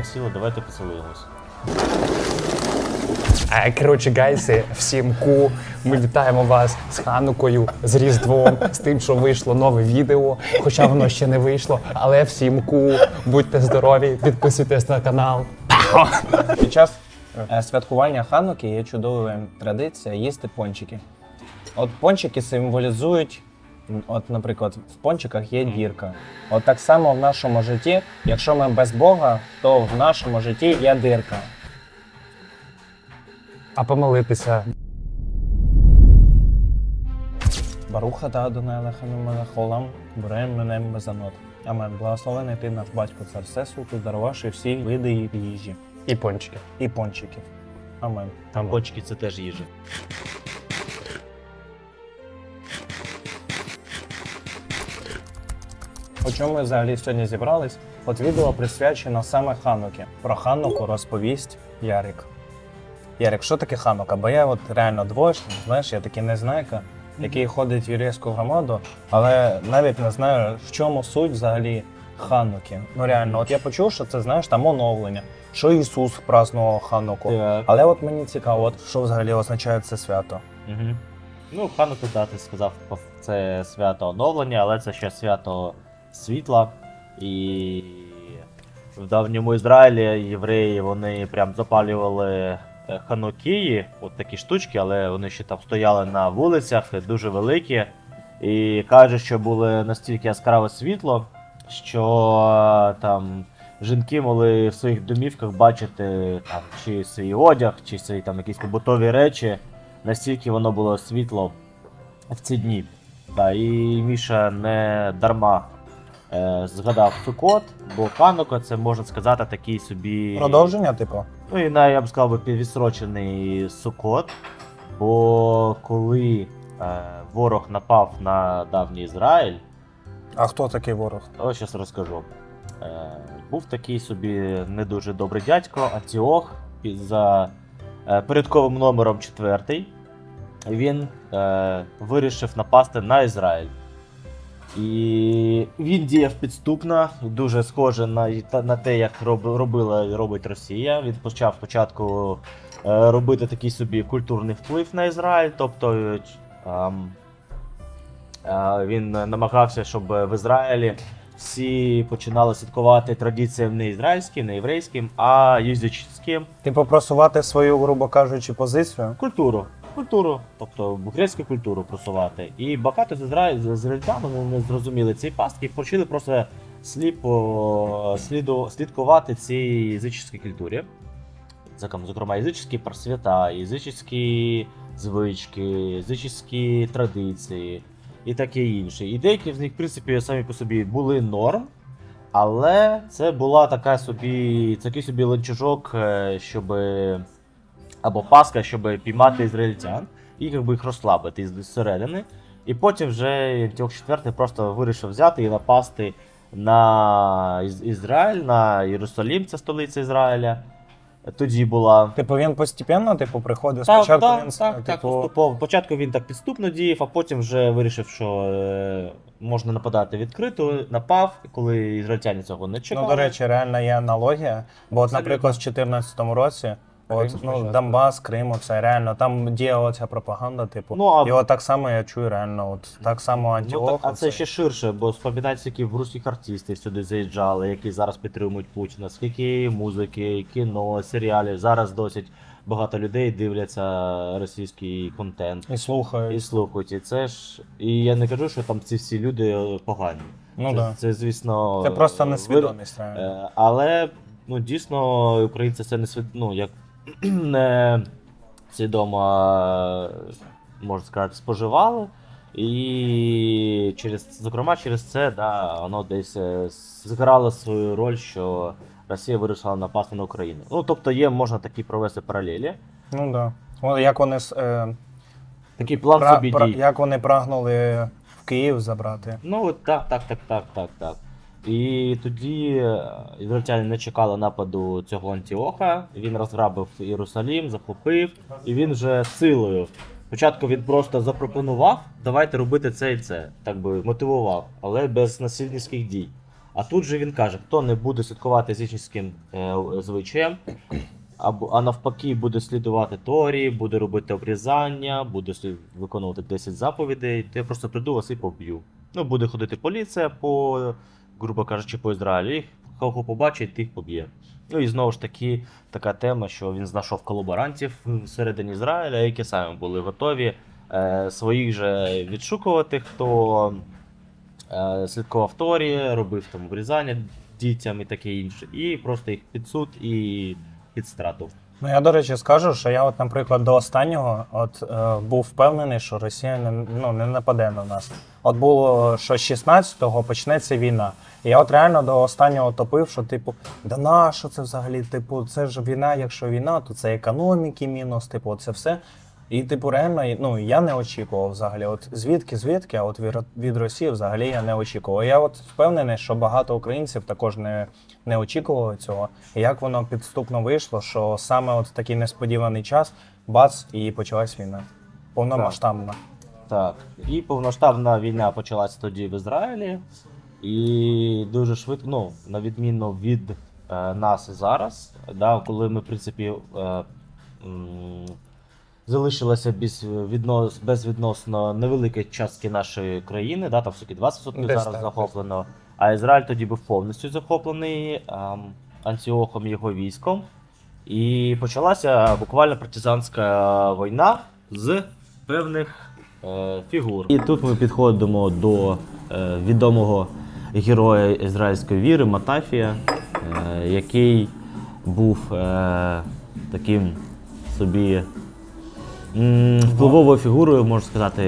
так сіло, давайте поцілуємось. Е, Коротше, гайси, всім ку. Ми вітаємо вас з Ханукою, з Різдвом, з тим, що вийшло нове відео, хоча воно ще не вийшло. Але всім ку, будьте здорові, підписуйтесь на канал. Під час е, святкування Хануки є чудова традиція їсти пончики. От пончики символізують, от, наприклад, в пончиках є дірка. От так само в нашому житті, якщо ми без Бога, то в нашому житті є дирка. А помолитися. Баруха та Мелехолам, Бурем Менем Мезанот. Амен. Благословений ти наш батько цар Всесвіту, дарувавши всі види їжі І пончики. і пончиків. Амен. Там бочки це теж їжа. У чому ми взагалі сьогодні зібрались? От відео присвячено саме Хануки. Про Хануку розповість Ярик. Ярик, що таке Ханука? Бо я от реально двоєчник, знаєш, я такий незнайка, який ходить в єврейську громаду, але навіть не знаю, в чому суть взагалі Хануки. Ну реально, от я почув, що це знаєш там оновлення, що Ісус празнував Хануку. Так. Але от мені цікаво, от що взагалі означає це свято. Угу. Ну, Хануку, да, ти сказав, це свято оновлення, але це ще свято світла. І в давньому Ізраїлі євреї вони прям запалювали е, ханукії, от такі штучки, але вони ще там стояли на вулицях, дуже великі. І кажуть, що було настільки яскраве світло, що е, там жінки могли в своїх домівках бачити там, чи свій одяг, чи свої там якісь побутові речі. Настільки воно було світло в ці дні. Да, і Міша не дарма згадав Сукот, бо Ханука це можна сказати такий собі. Продовження, типу? Ну і навіть я б сказав би Сукот. Бо коли е, ворог напав на давній Ізраїль, А хто такий ворог? ось зараз розкажу. Е, був такий собі не дуже добрий дядько Антіох за е, порядковим номером 4. Він е, вирішив напасти на Ізраїль. І він діяв підступно, дуже схоже на, на те, як роб, робила і робить Росія. Він почав спочатку е, робити такий собі культурний вплив на Ізраїль. Тобто е, е, він намагався, щоб в Ізраїлі всі починали слідкувати традиціям не ізраїльським, не єврейським, а язичським. Типу просувати свою, грубо кажучи, позицію. Культуру. Культуру, тобто грецьку культуру просувати. І багато з Ізраїль з ізраїльтян не зрозуміли цієї пастки і почали просто сліпо сліду, слідкувати цій язичській культурі. Зокрема, язичські просвіта, язичські звички, язичські традиції і таке інше. І деякі з них, в принципі, самі по собі були норм, але це була така собі, такий собі ланцюжок, е, щоб або паска, щоб піймати ізраїльтян і якби їх розслабити зсередини. І потім вже Антіох IV просто вирішив взяти і напасти на Із- Ізраїль, на Єрусалім, це столиця Ізраїля. Тоді була. Типу він постепенно, типу, приходив Так, спочатку. так, він так, так, типу, поступово. Спочатку він так підступно діяв, а потім вже вирішив, що е, можна нападати відкрито, напав, коли ізраїльтяни цього не чекали. Ну, до речі, реальна є аналогія. Бо, от, наприклад, в 2014 році, от, ну. Донбас, Крим, це реально там діяла ця пропаганда, типу. Ну, а- І от так само я чую реально, от так само Ну, так, а це ще ширше, бо спомінайте, скільки в русських артистів сюди заїжджали, які зараз підтримують Путіна, скільки музики, кіно, серіалів. Зараз досить багато людей дивляться російський контент І слухають. і слухають. І це ж. І я не кажу, що там ці всі люди погані. Ну це, да. це, звісно. Це просто несвідомість, вир- Е, Але ну, дійсно українці це не свід... ну, як не свідомо, е, можна сказати, споживали. І через, зокрема, через це да, воно десь е, зіграло свою роль, що Росія вирішила напасти на Україну. Ну, тобто є, можна такі провести паралелі. Ну да. О, як вони е, Такий план пра- собі пра- дій. як вони прагнули в Київ забрати. Ну, так, так, так, так, так, так. І тоді е, ізраїльтяни не чекали нападу цього Антіоха. Він розграбив Єрусалім, захопив, і він вже силою. Спочатку він просто запропонував, давайте робити це і це, так би мотивував, але без насильницьких дій. А тут же він каже, хто не буде слідкувати язичницьким е, звичаєм, або, а навпаки, буде слідувати Торі, буде робити обрізання, буде слід- виконувати 10 заповідей, то я просто прийду вас і поб'ю. Ну, буде ходити поліція по, грубо кажучи, по Ізраїлю, і кого побачить, тих поб'є. Ну і знову ж таки, така тема, що він знайшов колаборантів всередині Ізраїля, які самі були готові е, своїх же відшукувати, хто е, слідкував Торі, робив там обрізання дітям і таке інше. І просто їх під суд і під страту. Ну я до речі скажу, що я, от, наприклад, до останнього от е, був впевнений, що Росія не, ну, не нападе на нас. От було, що з 16-го почнеться війна. І я от реально до останнього топив, що типу, да на що це взагалі? Типу, це ж війна, якщо війна, то це економіки мінус, типу, це все. І, типу, реально, ну я не очікував взагалі. От звідки, звідки, а от від, Росії взагалі я не очікував. Я от впевнений, що багато українців також не, не очікували цього. Як воно підступно вийшло, що саме от такий несподіваний час бац, і почалась війна. Повномасштабна. Так. І повноштабна війна почалася тоді в Ізраїлі. І дуже швидко, ну, на відміну від е, нас зараз, да, коли ми, в принципі, е, м, залишилося без, віднос, безвідносно невеликої частки нашої країни, да, там все-таки 20% Десь зараз так. захоплено. А Ізраїль тоді був повністю захоплений ем, Антіохом і його військом. І почалася буквально партизанська війна з певних е, фігур. І тут ми підходимо до е, відомого героя ізраїльської віри Матафія, е, який був е, таким собі впливовою фігурою, можна сказати,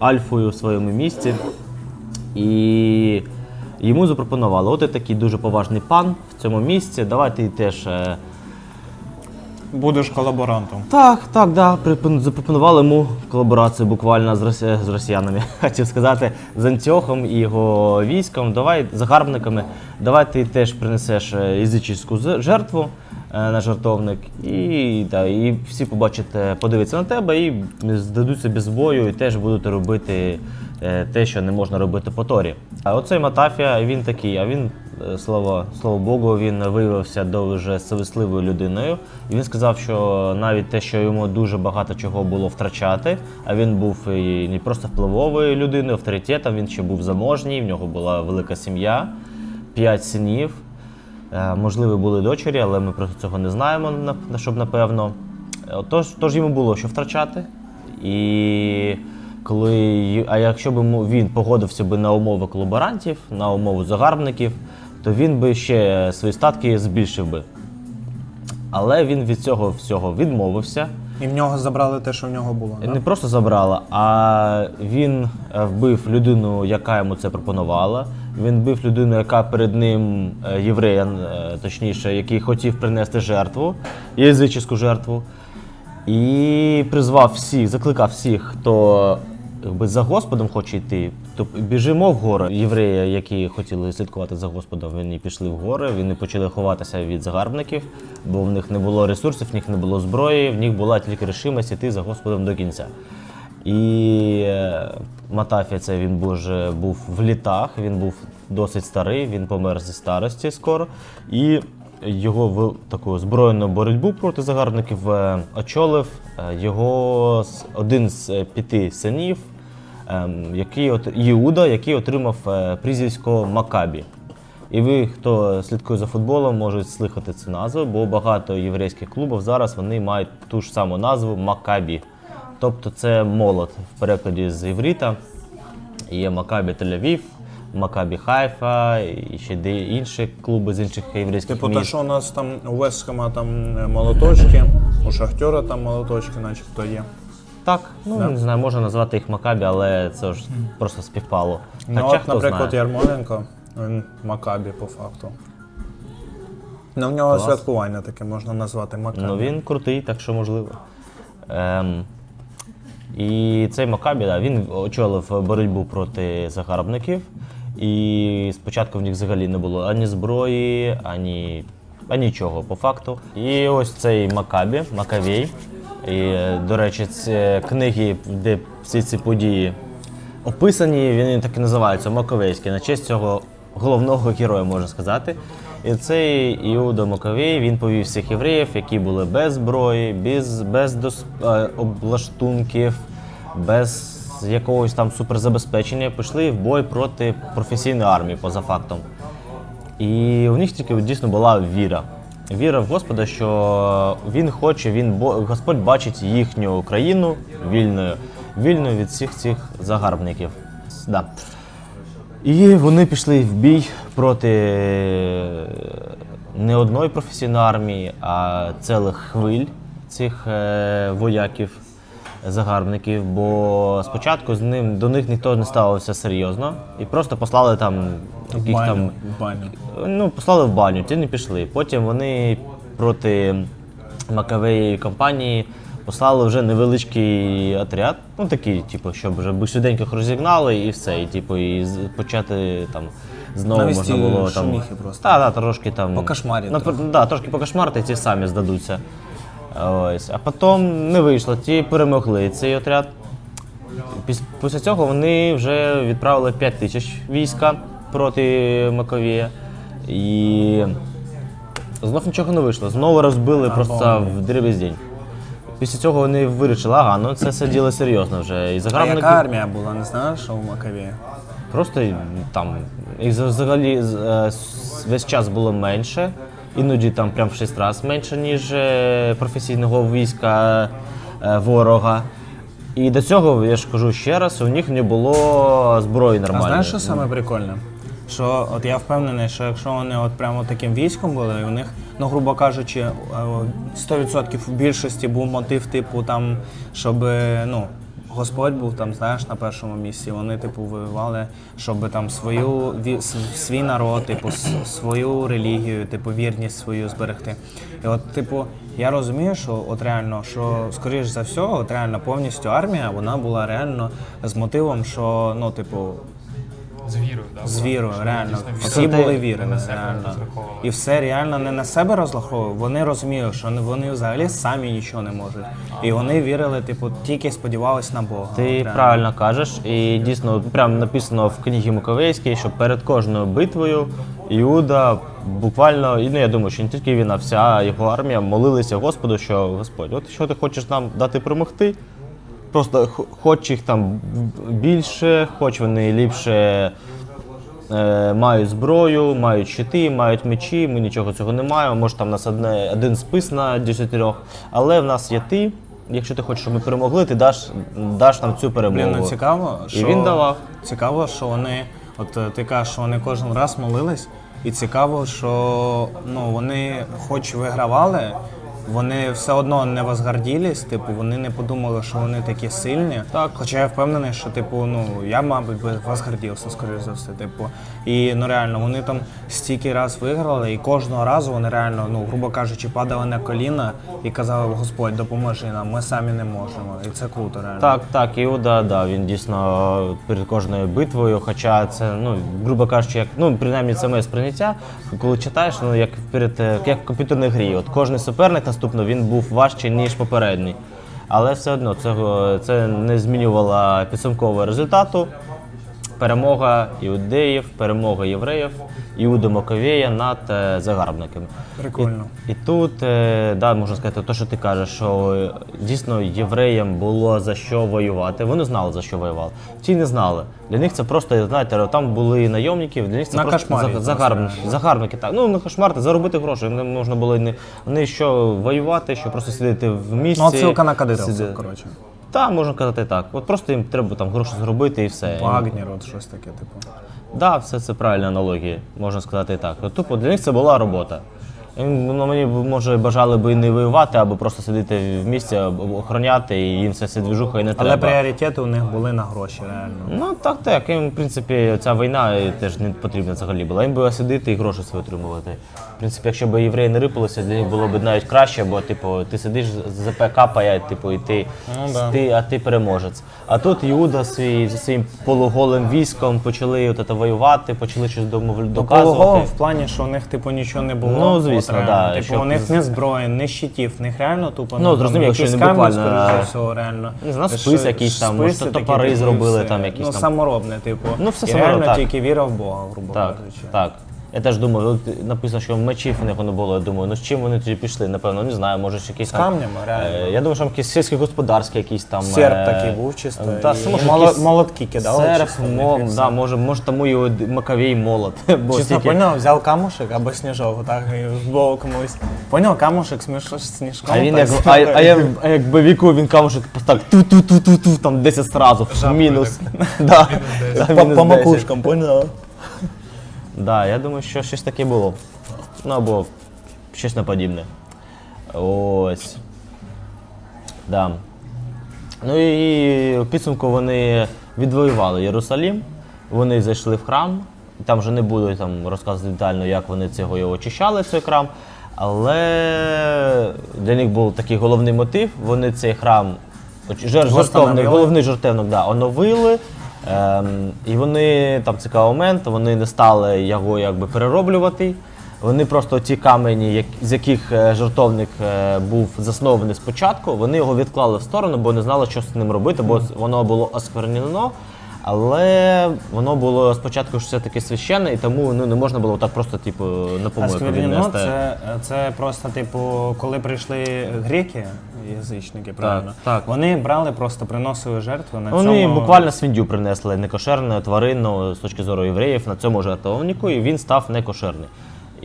альфою в своєму місці. І йому запропонували: от ти такий дуже поважний пан в цьому місці, давай ти теж. е, Будеш колаборантом. так, так, да. Запропонували йому колаборацію буквально з, росі... з росіянами, хотів сказати, з Антіохом і його військом. Давай загарбниками, давай ти теж принесеш е, язичівську жертву на жертовник, і, да, і всі побачать, е, подивляться на тебе і здадуться без бою, і теж будуть робити е, те, що не можна робити по Торі. А оцей Матафія, він такий, а він, е, слава, слава Богу, він виявився дуже совісливою людиною. І він сказав, що навіть те, що йому дуже багато чого було втрачати, а він був і не просто впливовою людиною, авторитетом, він ще був заможній, в нього була велика сім'я, п'ять синів. Е, Можливо, були дочері, але ми просто цього не знаємо, на- на- щоб напевно. Е, Тож, тож йому було що втрачати. І коли, а якщо б він погодився би на умови колаборантів, на умови загарбників, то він би ще свої статки збільшив би. Але він від цього всього відмовився. І в нього забрали те, що в нього було. Не просто забрала, а він е, вбив людину, яка йому це пропонувала. Він вбив людину, яка перед ним е, єврея, е, точніше, який хотів принести жертву, язичську жертву. І призвав всіх, закликав всіх, хто якби, за Господом хоче йти, то біжимо в гори. Євреї, які хотіли слідкувати за Господом, вони пішли в гори, вони почали ховатися від загарбників, бо в них не було ресурсів, в них не було зброї, в них була тільки рішимість йти за Господом до кінця. І е, Матафія це він вже був в літах, він був досить старий, він помер зі старості скоро. І його в таку збройну боротьбу проти загарбників е, очолив е, його один з п'яти синів, який от Іуда, який отримав е, прізвисько Макабі. І ви, хто слідкує за футболом, можуть слухати цю назву, бо багато єврейських клубів зараз вони мають ту ж саму назву Макабі. Тобто це молот в перекладі з іврита. Є Макабі Тель-Авів, Макабі Хайфа, і ще де інші клуби з інших єврейських Типу, те, міст. що у нас там у Вестхема там е, молоточки, у Шахтера там молоточки, начебто є. Так, ну не знаю, можна назвати їх Макабі, але це ж просто співпало. Ну, Хоча от, хто наприклад, знає. Ярмоленко, він Макабі по факту. Ну, в нього Клас. святкування таке можна назвати Макабі. Ну він крутий, так що можливо. Ем, і цей Макабі, да, він очолив боротьбу проти загарбників. І спочатку в них взагалі не було ані зброї, ані, ані нічого по факту. І ось цей Макабі, Макавей. І, е, до речі, це книги, де всі ці події описані, вони так і називаються Маковейські, на честь цього головного героя, можна сказати. І цей Іуда Маковей він повів всіх євреїв, які були без зброї, без, без дос- е, облаштунків, без якогось там суперзабезпечення, пішли в бой проти професійної армії поза фактом. І у них тільки дійсно була віра. Віра в Господа, що він хоче, він Господь бачить їхню країну вільною, вільною від всіх цих загарбників. Да. І вони пішли в бій проти е, не одної професійної армії, а цілих хвиль цих е, вояків, загарбників. Бо спочатку з ним до них ніхто не ставився серйозно і просто послали там яких баню, там в баню. Ну, послали в баню, ті не пішли. Потім вони проти Макавеї компанії послали вже невеличкий отряд. Ну такий, типу, щоб вже швиденько розігнали і все. І типу, і почати там знову Навести можна було там. шуміхи просто. Так, так, трошки там. Покошмарити Ну, трохи. да, трошки покошмарити, ті самі здадуться. Ось. А потім не вийшло, ті перемогли цей отряд. Після цього вони вже відправили 5 тисяч війська проти Маковія. І знов нічого не вийшло. Знову розбили просто в дріб'язінь. Після цього вони вирішили, ага, ну це все діло серйозно вже. І А яка армія була, не знаєш, що у Макавії? просто там їх взагалі е, с- весь час було менше. Іноді там прям в 6 разів менше, ніж е, професійного війська е, ворога. І до цього, я ж кажу ще раз, у них не було зброї А нормальної. знаєш, що саме прикольне? Що от я впевнений, що якщо вони от прямо таким військом були, і у них, ну грубо кажучи, е, 100% в більшості був мотив, типу, там, щоб ну, Господь був там, знаєш, на першому місці. Вони, типу, воювали, щоб там свою свій народ, типу, свою релігію, типу, вірність свою зберегти. І от, типу, я розумію, що от реально, що скоріш за все, от реально повністю армія, вона була реально з мотивом, що ну, типу, З вірою, да, з вірою, реально. Всі були те- реально. І все реально не на себе розраховували. Вони розуміли, що не- вони взагалі самі нічого не можуть. І вони вірили, типу, тільки сподівались на Бога. Ти реально. правильно кажеш, і дійсно прям написано в книгі Маковейській, що перед кожною битвою Іуда буквально, і ну я думаю, що не тільки він, а вся його армія молилися Господу, що Господь, от що ти хочеш нам дати перемогти? Просто хоч їх там більше, хоч вони ліпше е, мають зброю, мають щити, мають мечі, ми нічого цього не маємо. Може там у нас одне, один спис на десятирьох, але в нас є ти. Якщо ти хочеш, щоб ми перемогли, ти даш, даш нам цю перемогу. Блін, ну цікаво, І що він давав. Цікаво, що вони, от е, ти кажеш, що вони кожен раз молились, і цікаво, що ну вони хоч вигравали, вони все одно не возгорділись, типу, вони не подумали, що вони такі сильні. Так. Хоча я впевнений, що типу, ну я, мабуть, би возгордився, скоріш за все. Типу. І ну реально, вони там стільки раз виграли, і кожного разу вони реально, ну, грубо кажучи, падали на коліна і казали, Господь, допоможи нам, ми самі не можемо. І це круто, реально. Так, так, Іуда, да, він дійсно перед кожною битвою, хоча це, ну, грубо кажучи, як, ну, принаймні це моє сприйняття, коли читаєш, ну, як перед як в комп'ютерній грі. От кожен суперник наступно він був важчий, ніж попередній. Але все одно цього, це не змінювало підсумкового результату. Перемога іудеїв, перемога євреїв, Іуда Маковея над е, загарбниками. Прикольно. І, і тут, е, да, можна сказати, те, що ти кажеш, що е, дійсно євреям було за що воювати. Вони знали, за що воювали. Ті не знали. Для них це просто, знаєте, там були найомники, для них це На просто кошмарі за- загарбники. Загарбники, так. Ну, на кошмарти, заробити гроші. Не можна було не вони що воювати, що просто сидіти в місці. Ну, отсилка на кадировців, коротше. Так, можна казати так. От просто їм треба там гроші зробити і все. Вагнер, от щось таке, типу. Да, все це правильна аналогія, можна сказати і так. От, Тупо для них це була робота. Ну, мені може бажали би і не воювати, або просто сидіти в місті, охороняти, і їм все це двіжуха і не Але треба. пріоритети у них були на гроші, реально. Ну так, так. Їм, в принципі, ця війна теж не потрібна взагалі була. Їм було сидіти і гроші свої отримувати. В принципі, якщо б євреї не рипалися, для них було б навіть краще, бо типу, ти сидиш, ЗП капає, типу, і ти, Ну, да. ти, а ти переможець. А тут Іуда свій, зі своїм полуголим військом почали от воювати, почали щось домов... Доказувати. в плані, що у них типу нічого не було. Ну, звісно. Дійсно, реально. да, Типу, щоб у них не зброї, не щитів, в них реально тупо Ну, там зрозуміло, що не буквально, скоріш а, всього, реально. не знаю, Що- спис якийсь там, може, списи топори зробили все. там якісь Ну, там. саморобне, типу. Ну, все І саморобне, реально так. тільки віра в Бога, грубо Так, кажучи. так. Я теж думаю, от написано, що мечів у них не було. Я думаю, ну з чим вони тоді пішли? Напевно, не знаю, може ж якісь З там. камнями, реально. Е, Я думаю, що там якісь сільськогосподарські якісь там. Серп е, такий був чисто. Та, і може, моло- якісь молотки кидали. Серп, чисто, і да, може, може тому і от Маковій молот. Бо Чесно, тільки- поняв, взяв камушек або сніжок, так і в комусь. Поняв, камушек смішно з сніжком. А він так, як, а, а, я, а як бойовику він камушек так ту-ту-ту-ту-ту, там 10 сразу, мінус. Да, да, по, мінус по 10. макушкам, поняв? Да, я думаю, що щось таке було. Ну або щось неподібне. Ось. Да. Ну і в підсумку вони відвоювали Єрусалім, вони зайшли в храм. Там вже не буду там розказувати детально, як вони цього його очищали, цей храм. Але для них був такий головний мотив. Вони цей храм жертовник, головний жертовник, да, оновили. Ем, і вони там цікавий момент, вони не стали його якби перероблювати. Вони просто ті камені, як, з яких жартовник е, був заснований спочатку, вони його відклали в сторону, бо не знали, що з ним робити, бо воно було осквернено. Але воно було спочатку ж все-таки священне, і тому ну, не можна було так просто, типу, на помилку віднести. це, це просто, типу, коли прийшли греки, язичники, правильно? так. Вони брали, просто приносили жертву на Вони цьому. буквально свіндю принесли некошерну тварину з точки зору євреїв на цьому жертовнику, і він став некошерний.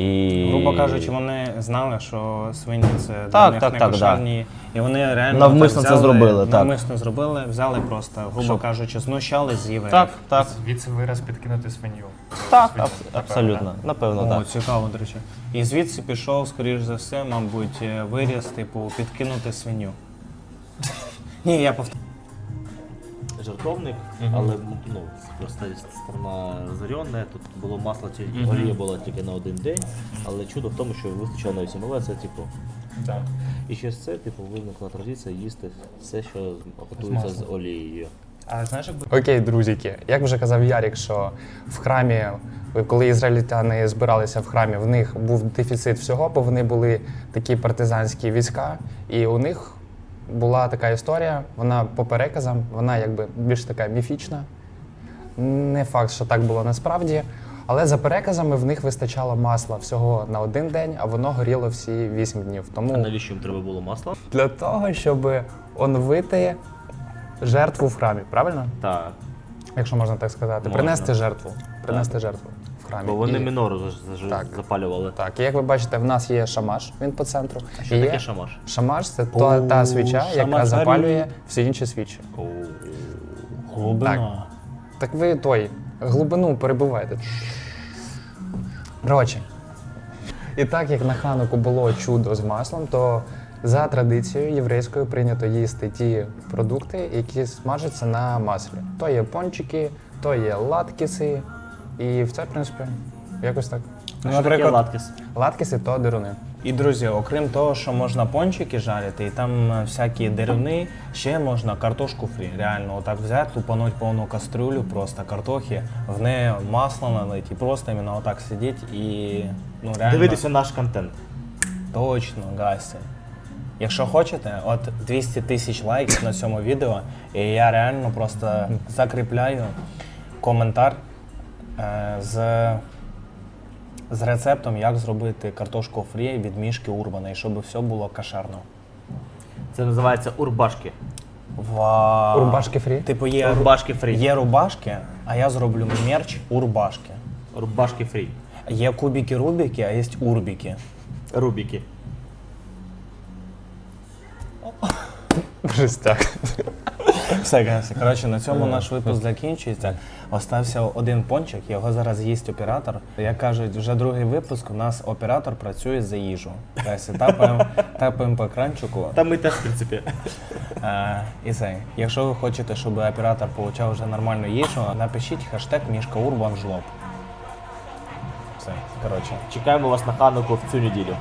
І... Грубо кажучи, вони знали, що свині це для Так, них так, не так, кошерні, і вони реально Навмисно так це взяли, зробили, так. Навмисно зробили, взяли просто, грубо Щоб- кажучи, знущались з євреїв. Так, так, Звідси вираз підкинути свинью. так, Свиню, аб- абсолютно, напевно, О, так. цікаво, до речі. І звідси пішов, скоріш за все, мабуть, е, виріс, типу, підкинути свиню. Ні, я повторю. Жертовник, але ну, просто сторона зорьонна, тут було масло, тільки олія була тільки на один день, але чудо в тому, що вистачило на 8 це типу. Так. І через це, типу, виникла традиція їсти все, що готується з олією. А знаєш, якби Окей, друзіки, як вже казав Ярік, що в храмі, коли ізраїльтяни збиралися в храмі, в них був дефіцит всього, бо вони були такі партизанські війська, і у них була така історія, вона по переказам, вона якби більш така міфічна. Не факт, що так було насправді. Але за переказами в них вистачало масла всього на один день, а воно горіло всі вісім днів. Тому А навіщо їм треба було масло? для того, щоб оновити жертву в храмі, правильно? Так. Якщо можна так сказати, Можна. принести жертву. Принести жертву храмі. Бо вони І- мінору заж- Так. запалювали. Так, і як ви бачите, в нас є шамаш, він по центру. А що і таке є... шамаш? Шамаш це та, та свіча, яка шамаш запалює всі інші свічі. Глибина. Так ви той глибину перебуваєте. Коротше. І так як на хануку було чудо з маслом, то за традицією єврейською прийнято їсти ті продукти, які смажаться на маслі. То є пончики, то є латкіси. І в це, в принципі, якось так. Ну, Що наприклад, латкіс? Латкіси то деруни. І друзі, окрім того, що можна пончики жарити, і там е, всякі деруни, ще можна картошку фрі. Реально, отак взяти, лупануть повну кастрюлю, просто картохи, в неї масло налить і просто іменно отак сидіть і ну реально Дивитися наш контент. точно гасті. Якщо хочете, от 200 тисяч лайків на цьому відео, і я реально просто закріпляю коментар з, з рецептом, як зробити картошку фрі від мішки Урбана, і щоб все було кошерно. Це називається урбашки. Вау! Урбашки фрі? Типу є, Урбашки фрі. є рубашки, а я зроблю мерч урбашки. Урбашки фрі. Є кубики Рубіки, а є урбіки. Рубіки. Жестяк. Все, гайси. Коротше, на цьому наш випуск закінчується. Остався один пончик, його зараз їсть оператор. Як кажуть, вже другий випуск, у нас оператор працює за їжу. Гайси, тапаємо, тапаємо по екранчику. Та ми теж, в принципі. Е, і це. Якщо ви хочете, щоб оператор отримав вже нормальну їжу, напишіть хештег мішка Урбан Жлоб. Все, коротше. Чекаємо вас на хануку в цю неділю.